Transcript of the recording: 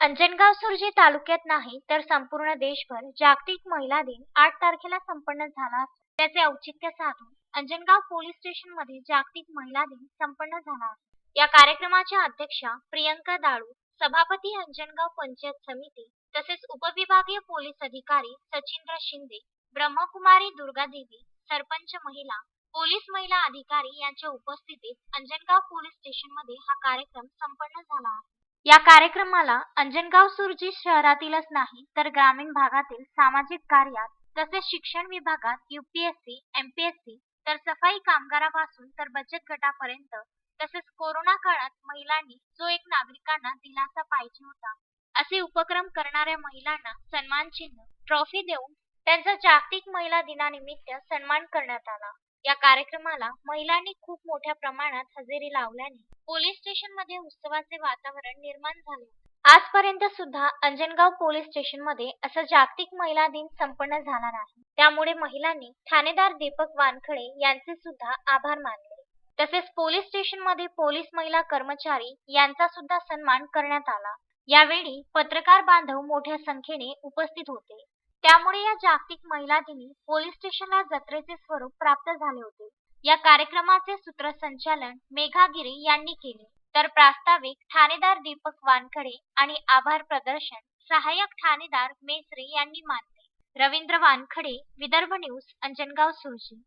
अंजनगाव सुरजी तालुक्यात नाही तर संपूर्ण देशभर जागतिक महिला दिन आठ तारखेला संपन्न झाला असून त्याचे औचित्य साधून अंजनगाव पोलीस स्टेशनमध्ये जागतिक महिला दिन संपन्न झाला या कार्यक्रमाच्या अध्यक्षा प्रियंका दाळू सभापती अंजनगाव पंचायत समिती तसेच उपविभागीय पोलीस अधिकारी सचिंद्र शिंदे ब्रह्मकुमारी दुर्गादेवी सरपंच महिला पोलीस महिला अधिकारी यांच्या उपस्थितीत अंजनगाव पोलीस स्टेशनमध्ये हा कार्यक्रम संपन्न झाला आहे. या कार्यक्रमाला अंजनगाव सुरजी शहरातीलच नाही तर ग्रामीण भागातील सामाजिक कार्यात तसेच शिक्षण विभागात युपीएससी एमपीएससी तर सफाई कामगारापासून तर बचत गटापर्यंत तसेच कोरोना काळात महिलांनी जो एक नागरिकांना दिलासा पाहिजे होता असे उपक्रम करणाऱ्या महिलांना सन्मान चिन्ह ट्रॉफी देऊन त्यांचा जागतिक महिला दिनानिमित्त सन्मान करण्यात आला. या कार्यक्रमाला महिलांनी खूप मोठ्या प्रमाणात हजेरी लावल्याने पोलीस स्टेशनमध्ये उत्सवाचे वातावरण निर्माण झाले. आजपर्यंत सुद्धा अंजनगाव पोलीस स्टेशनमध्ये असा जागतिक महिला दिन संपन्न झाला नाही. त्यामुळे महिलांनी ठाणेदार दीपक वानखडे यांचे सुद्धा आभार मानले. तसेच पोलीस स्टेशनमध्ये पोलीस महिला कर्मचारी यांचा सुद्धा सन्मान करण्यात आला. यावेळी पत्रकार बांधव मोठ्या संख्येने उपस्थित होते. त्यामुळे या जागतिक महिला दिनी पोलीस स्टेशनला जत्रेचे स्वरूप प्राप्त झाले होते. या कार्यक्रमाचे सूत्रसंचालन मेघागिरी यांनी केले. तर प्रास्ताविक ठाणेदार दीपक वानखडे आणि आभार प्रदर्शन सहाय्यक ठाणेदार मेसरे यांनी मानले. रवींद्र वानखडे विदर्भ न्यूज अंजनगाव सुरजी.